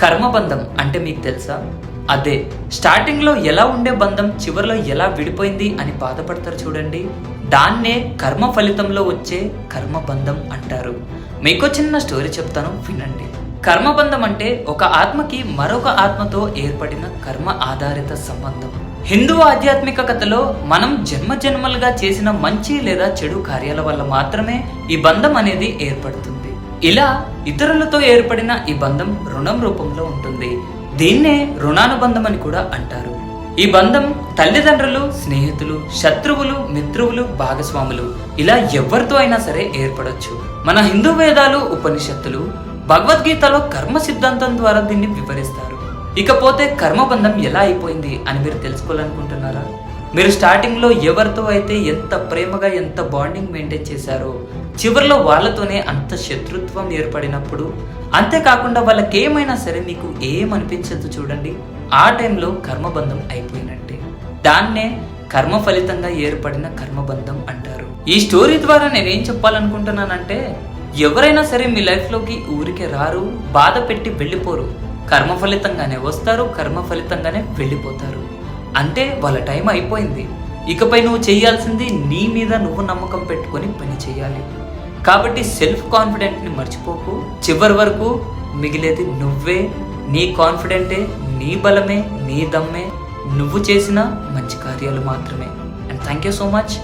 కర్మబంధం అంటే మీకు తెలుసా? అదే. స్టార్టింగ్లో ఎలా ఉండే బంధం చివరిలో ఎలా విడిపోయింది అని బాధపడతారు చూడండి. దాన్నే కర్మ ఫలితంలో వచ్చే కర్మబంధం అంటారు. మీకు చిన్న స్టోరీ చెప్తాను వినండి. కర్మబంధం అంటే ఒక ఆత్మకి మరొక ఆత్మతో ఏర్పడిన కర్మ ఆధారిత సంబంధం. హిందూ ఆధ్యాత్మిక కథలో మనం జన్మ జన్మలుగా చేసిన మంచి లేదా చెడు కార్యాల వల్ల మాత్రమే ఈ బంధం అనేది ఏర్పడుతుంది. ఇలా ఇతరులతో ఏర్పడిన ఈ బంధం రుణం రూపంలో ఉంటుంది. దీన్నే రుణానుబంధం అని కూడా అంటారు. ఈ బంధం తల్లిదండ్రులు స్నేహితులు శత్రువులు మిత్రువులు భాగస్వాములు ఇలా ఎవరితో అయినా సరే ఏర్పడొచ్చు. మన హిందూ వేదాలు ఉపనిషత్తులు భగవద్గీతలో కర్మ సిద్ధాంతం ద్వారా దీన్ని వివరిస్తారు. ఇకపోతే కర్మబంధం ఎలా అయిపోయింది అని మీరు తెలుసుకోవాలనుకుంటున్నారా? మీరు స్టార్టింగ్లో ఎవరితో అయితే ఎంత ప్రేమగా ఎంత బాండింగ్ మెయింటైన్ చేశారో చివరిలో వాళ్ళతోనే అంత శత్రుత్వం ఏర్పడినప్పుడు అంతేకాకుండా వాళ్ళకి ఏమైనా సరే మీకు ఏమనిపించదు చూడండి ఆ టైంలో కర్మబంధం అయిపోయినట్టే. దాన్నే కర్మ ఫలితంగా ఏర్పడిన కర్మబంధం అంటారు. ఈ స్టోరీ ద్వారా నేనేం చెప్పాలనుకుంటున్నానంటే ఎవరైనా సరే మీ లైఫ్లోకి ఊరికే రారు బాధ పెట్టి వెళ్ళిపోరు. కర్మ ఫలితంగానే వస్తారు కర్మ ఫలితంగానే వెళ్ళిపోతారు. అంటే వాళ్ళ టైం అయిపోయింది. ఇకపై నువ్వు చేయాల్సింది నీ మీద నువ్వు నమ్మకం పెట్టుకొని పని చేయాలి. కాబట్టి సెల్ఫ్ కాన్ఫిడెంట్ని మర్చిపోకు. చివరి వరకు మిగిలేది నువ్వే. నీ కాన్ఫిడెంటే నీ బలమే నీ దమ్మే. నువ్వు చేసిన మంచి కార్యాలు మాత్రమే. And thank you so much